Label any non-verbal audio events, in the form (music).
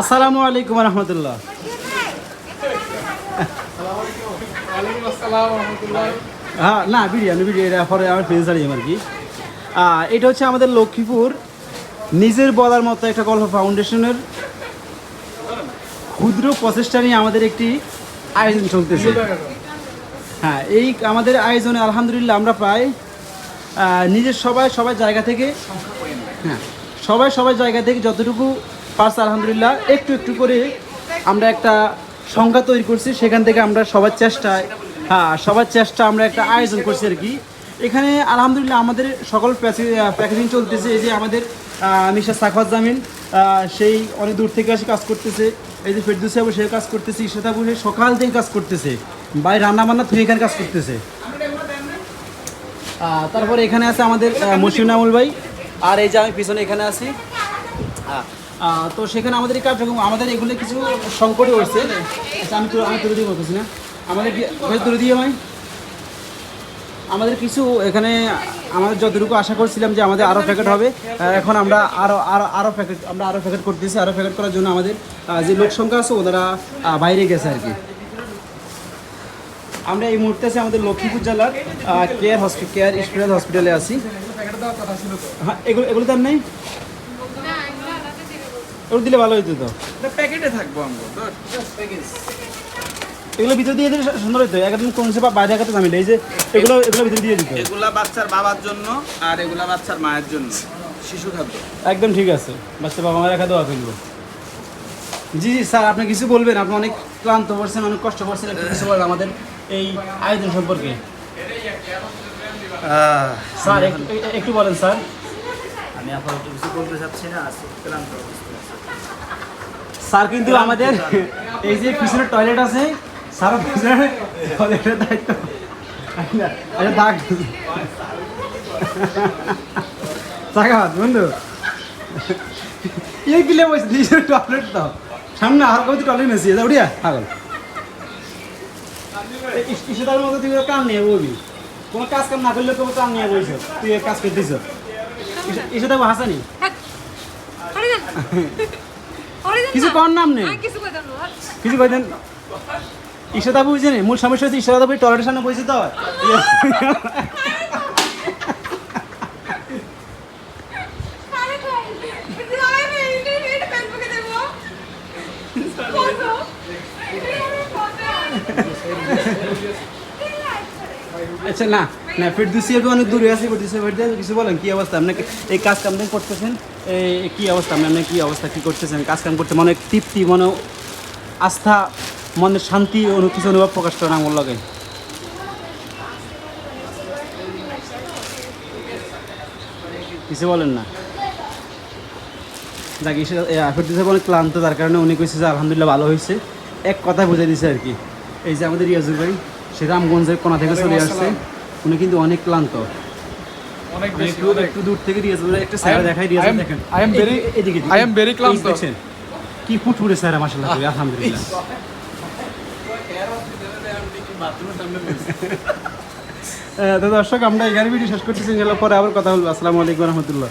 আসসালামু আলাইকুম রহমতুল্লাহ। হ্যাঁ না, বিরিয়ানি বিরিয়ানি পরে আমার ফেস দাঁড়িয়ে আর কি। এটা হচ্ছে আমাদের লক্ষ্মীপুর নিজের বলার মতো একটা গল্প ফাউন্ডেশনের ক্ষুদ্র প্রচেষ্টা নিয়ে আমাদের একটি আয়োজন চলতেছে। হ্যাঁ এই আমাদের আয়োজনে আলহামদুলিল্লাহ আমরা প্রায় নিজের সবাই সবাই জায়গা থেকে হ্যাঁ সবাই সবাই জায়গা থেকে যতটুকু পারছে আলহামদুলিল্লাহ। একটু একটু করে আমরা একটা সংখ্যা তৈরি করছি সেখান থেকে আমরা সবার চেষ্টায় হ্যাঁ সবার চেষ্টা আমরা একটা আয়োজন করছি আর কি। এখানে আলহামদুলিল্লাহ আমাদের সকল প্যাকেজিং চলতেছে এই যে আমাদের মিশা সাকওয়াত জামিন সেই অনেক দূর থেকে এসে কাজ করতেছে এই যে ফেরদুস সাহেব সে কাজ করতেছে ইশাতাবু সে সকাল থেকে কাজ করতেছে ভাই রান্না বান্না থেকে এখানে কাজ করতেছে। তারপরে এখানে আছে আমাদের মুসিম নামুল ভাই আর এই যে আমি পিছনে এখানে আছি আহ, তো সেখানে আমাদের কার্যক্রম আমাদের এগুলো কিছু সংকটে হয়েছে আচ্ছা আমি তো আমি তুলে দিয়ে বলতেছি না। আমাদের তুলে দিয়ে ভাই। আমাদের কিছু এখানে আমাদের যতটুকু আশা করছিলাম যে আমাদের আরও প্যাকেট হবে এখন আমরা আরও আরও আরও প্যাকেট আমরা আরও প্যাকেট করতেছি আরও প্যাকেট করার জন্য আমাদের যে লোক সংখ্যা আছে, ওনারা বাইরে গেছে আর কি। আমরা এই মুহূর্তে আছি আমাদের লক্ষ্মীপুর জেলার কেয়ার হসপিটাল কেয়ার স্পেশাল হসপিটালে আছি। হ্যাঁ এগুলো এগুলো তার নেই? এগুলো দিলে ভালো হতো তো। প্যাকেটে থাকব আমরা এগুলো ভিতরে দিয়ে দিলে সুন্দর হতো একদম কোন সে বাইরে একাতে দামি এই যে এগুলো এগুলো ভিতরে দিয়ে দিতে এগুলা বাচ্চার বাবার জন্য আর এগুলা বাচ্চার মায়ের জন্য। শিশু খাদ্য। একদম ঠিক আছে। বাচ্চা বাবা মায়ের দেওয়া ফেলব জি জি স্যার আপনি কিছু বলবেন? আপনি অনেক ক্লান্ত করছেন অনেক কষ্ট করছেন একটু কিছু বলবেন আমাদের এই আয়োজন সম্পর্কে। স্যার একটু বলেন স্যার। আমি আপাতত কিছু বলতে চাচ্ছি না আজকে ক্লান্ত আছে। স্যার কিন্তু আমাদের এই যে পিছনে টয়লেট আছে স্যার পিছনে টয়লেটের দায়িত্ব। আচ্ছা দাগ বন্ধু। এই কিলে বসে দিয়েছে টয়লেট দাও সামনে আর কত টয়লেট মেসি এটা উড়িয়া পাগল। ইসেদার মতো তুই কাম নিয়ে বলবি। কোনো কাজ কাম না করলে কোনো কাম নিয়ে বলছো তুই কাজ করতেছ ইসেদা হাসানি। কিছু কর নাম নেই কিছু কিছু কইতেন ঈশ্বরদা বুঝছেন মূল সমস্যা হচ্ছে ঈশ্বরদা টয়লেটের সামনে বসে তো। আচ্ছা না। না ফেরদুসি একটু অনেক দূরে আছে ফেরদুসি ফেরদুসি কিছু বলেন, কি অবস্থা? আপনাকে এই কাজ কাম করতেছেন? এই কি অবস্থা? আপনি কি অবস্থা? কি করতেছেন? কাজ কাম করতে মনে তৃপ্তি, মনে আস্থা, মনে শান্তি, অনু কিছু অনুভব প্রকাশ করেন আমার লগে? কিছু বলেন না। যাক ফেরদুসি অনেক ক্লান্ত তার কারণে উনি কইছে যে আলহামদুলিল্লাহ ভালো হয়েছে এক কথা বুঝে দিছে আর কি। এই যে আমাদের রিয়াজুর ভাই, সে রামগঞ্জের কোনা থেকে চলে আসছে। উনি কিন্তু অনেক ক্লান্ত। অনেক বেশি একটু দূর থেকে একটা স্যার দেখাই দেখেন। এদিকে ক্লান্ত। দেখছেন? কি ফুটফুটে স্যার মাশাআল্লাহ আলহামদুলিল্লাহ। (laughs) তো দর্শক আমরা এগারো ভিডিও শেষ করতেছি পরে আবার কথা বলব। আসসালামু আলাইকুম রহমতুল্লাহ।